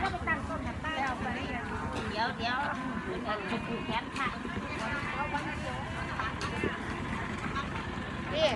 แล้วเดี๋ยวเดี๋ยวแขนขาดนี่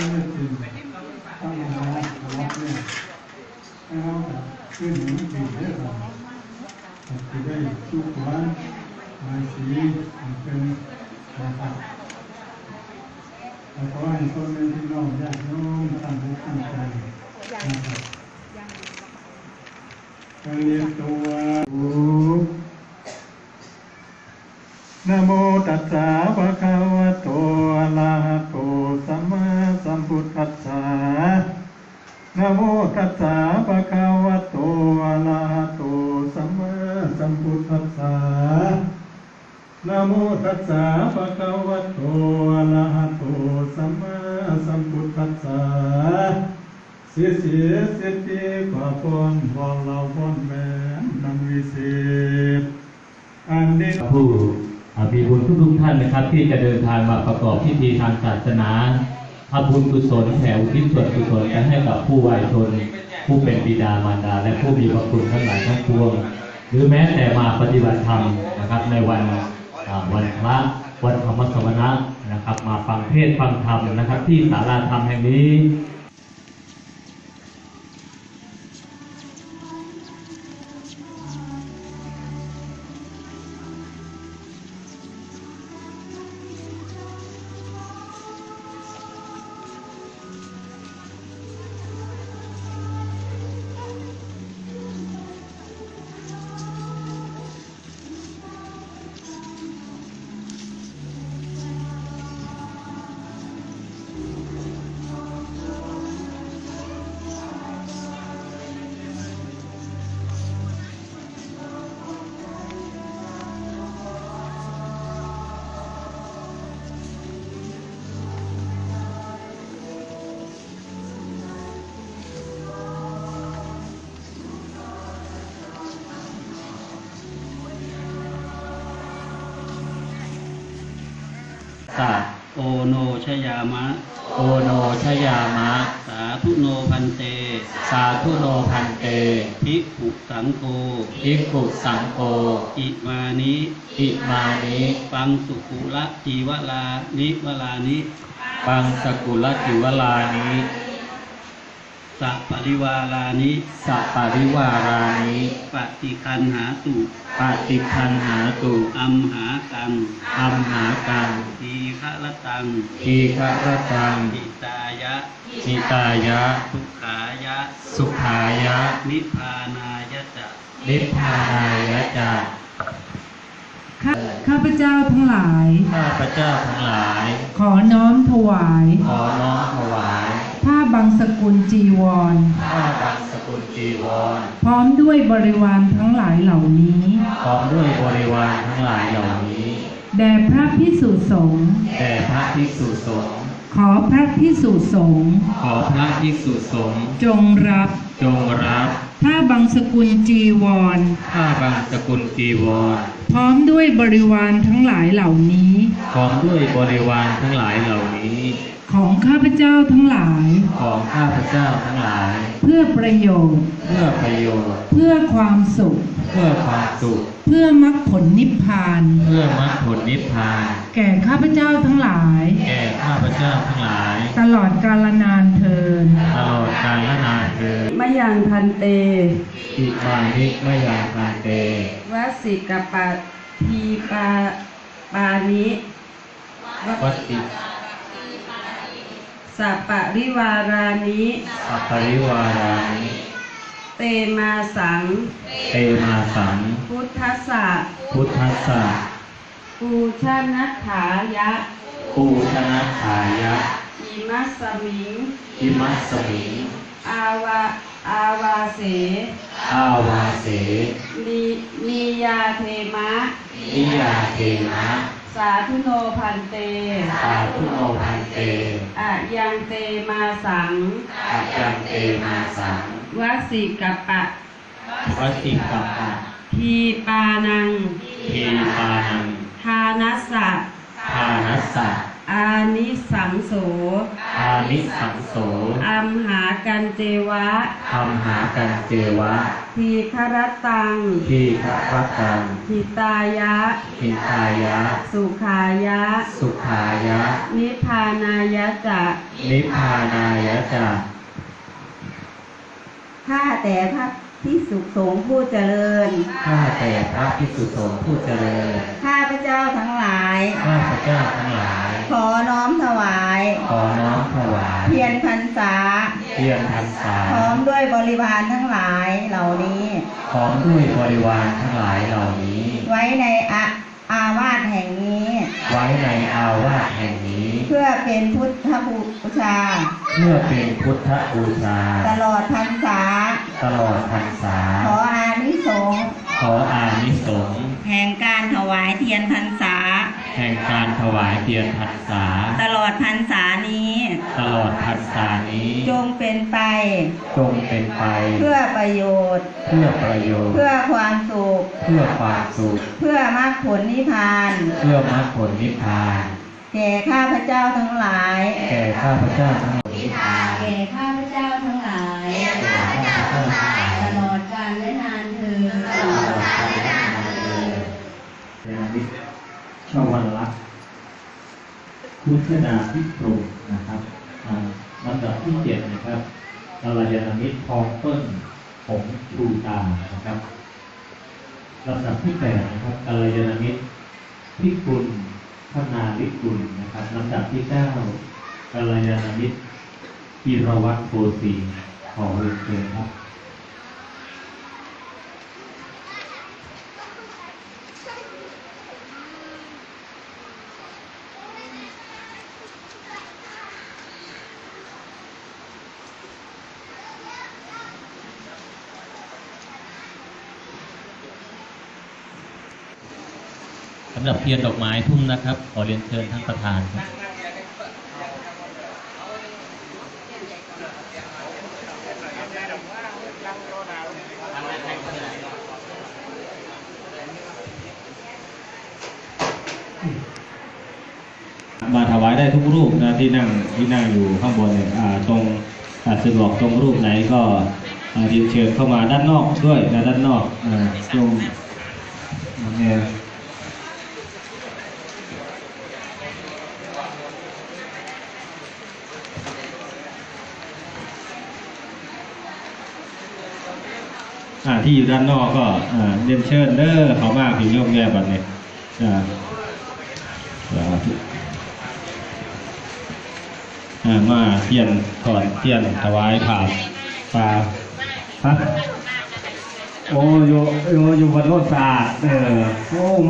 ไม่ได้ติดต้องมารับรับเนี่ยแล้วขึ้นมันติดเนี่ยเราจะได้ชุกวันลายสีเป็นนะครับแล้วก็ให้คนในที่น้องญาติน้มตั้งใจตั้งใจนะครับการเรียนตัวนะโมตัสสะภะคะวะโตอะระหะะนะโมตัสสะภะคะวะโตอะระหะโตสัมมาสัมพุทธัสสะนะโมตัสสะภะคะวะโตอะระหะโตสัมมาสัมพุทธัสสะเสียเสีเสียทีกว่าพรวองเราพรแม่นำวิเศษอันนี้ผู้อ่ามีบุญทุกๆท่านนะครับ ที่จะเดินทางมาประกอบพิธีทางศาสนา ทำบุญกุศลแผ่อุทิศส่วนกุศลกันให้กับผู้วายชน ผู้เป็นบิดามารดา และผู้มีพระคุณทั้งหลายทั้งปวง หรือแม้แต่มาปฏิบัติธรรมนะครับในวันวันพระวันธรรมสวนะนะครับ มาฟังเทศฟังธรรมนะครับ ที่ศาลาธรรมแห่งนี้ สะโอโนชยามะ โอโนชยามะ สาธุโนพันเต สาธุโนพันเต ภิกขุสังโฆ ภิกขุสังโฆ อิมานิอิมานิปังสุกุละจีวลานิวลานิ ปังสกุลจิวลานิ สัปริวาลานิสัปปาริวารานิปฏิคันหาตุปฏิคันหาตุอัมหากังอัมหากังทีฆะละตังทีฆะระตังอิตายะทิตายะทุกขายะ สุขายะ นิพพานายะจะนิพพานายะจาข้าข้าพเจ้าทั้งหลาย ข้าพเจ้าทั้งหลาย ขอน้อมถวาย ขอน้อมถวาย ผ้าบังสกุลจีวร ผ้าบังสกุลจีวร พร้อมด้วยบริวารทั้งหลายเหล่านี้ พร้อมด้วยบริวารทั้งหลายเหล่านี้ แด่พระพิสุสงฆ์แด่พระภิกษุสงฆ์ ขอพระพิสุสงฆ์ ขอพระภิกษุสงฆ์ จงรับ จงรับผ้าบังสกุลจีวร ผ้าบังสกุลจีวร พร้อมด้วยบริวารทั้งหลายเหล่านี้ พร้อมด้วยบริวารทั้งหลายเหล่านี้ ของข้าพเจ้าทั้งหลาย ของข้าพเจ้าทั้งหลาย เพื่อประโยชน์ เพื่อประโยชน์ เพื่อความสุข เพื่อความสุข เพื่อมรรคผลนิพพาน เพื่อมรรคผลนิพพาน แก่ข้าพเจ้าทั้งหลาย แก่ข้าพเจ้าทั้งหลาย ตลอดกาลนานเทินตลอดกาลนานเธอญมยังพันเต อิมานิมยาปาเตวสิกปะทีปาปานิวัตติ สัปปะริวารานิสัพปริวารานิเตมาสัง เตมาสัง พุทธสะพุทธัสสะปูชนัฏฐายะ ปูชนะขายะอิมัสสมิง อิมัสสมิงอาวาอาวาเสอาวาเสนินิยาเทมะ นิยาเทนะ สาธุโนพันเตสาธุโนพันเตอะยังเตมาสังอาจังเตมาสังวสิกปะวัตติกัปปะทีปานังทีปานังทานัสสะทานัสสะอานิสังโสอา นิสังโสอัมหากันเจวะธรรมหากันเจวะ ทีครตัง ทีฆะรัตังทิตายะหินทายะ สุขายะ สุขายะ นิพพานายะจะนิพพานายะจาข้าแต่พระ พิสุสงฆ์ผู้เจริญ ข้าแต่พระภิกษุสงฆ์ผู้เจริญ ข้าพระเจ้าทั้งหลาย ข้าพเจ้าทั้งหลาย ขอน้อมถวาย ขอน้อมถวายเทียนพรรษา เทียนพรรษาพร้อมด้วยบริวารทั้งหลายเหล่านี้ พร้อมด้วยบริวารทั้งหลายเหล่านี้ ไว้ในอาอาวาสแห่งนี้ ไว้ในอาวาสแห่งนี้ เพื่อเป็นพุทธบูชา เพื่อเป็นพุทธบูชา ตลอดพรรษา ตลอดพรรษา ขออานิสงส์ขออานิสงส์แห่งการถวายเทียนพรรษา แห่งการถวายเทียนพรรษา ตลอดพรรษานี้ ตลอดพรรษานี้ จงเป็นไป จงเป็นไป เพื่อประโยชน์ เพื่อประโยชน์ เพื่อความสุข เพื่อความสุข เพื่อมรรคผลนิพพาน เพื่อมรรคผลนิพพาน แก่ข้าพเจ้าทั้งหลาย แก่ข้าพเจ้าทั้งหลาย แก่ข้าพเจ้าทั้งหลายแก่ข้าพเจ้าทั้งหลายตลอดกาลและนานเธอญนามิชวันลักษณ์คุณชนาพิปรุนะครับลำดับที่เจ็ดนะครับกัลยาณมิตรทองต้นผมชูตานะครับลำดับที่แปดนะครับกัลยาณมิตรพิกุลพนาลิกุลนะครับลำดับที่เก้ากัลยาณมิตร พีรวัตรโพสีขอเรียนเชิญครับสำหรับเทียนดอกไม้ทุ่มนะครับ ขอเรียนเชิญท่านประธานครับ มาถวายได้ทุกรูปนะที่นั่งที่นั่งอยู่ข้างบนเนี่ยตรงสะดวกตรงรูปไหนก็อ่าเรียนเชิญเข้ามาด้านนอกด้วยนะด้านนอกตรงเนี่ยที่อยู่ด้านนอกก็เรียนเชิญเด้อเขามากผิวโยกแย่บัดเนี่ยอ่า มาเทียนก่อนเทียนถวายผ่าปลาฮะโอ้อยู่อยู่อยู่บนโลดสาเออโอ้มา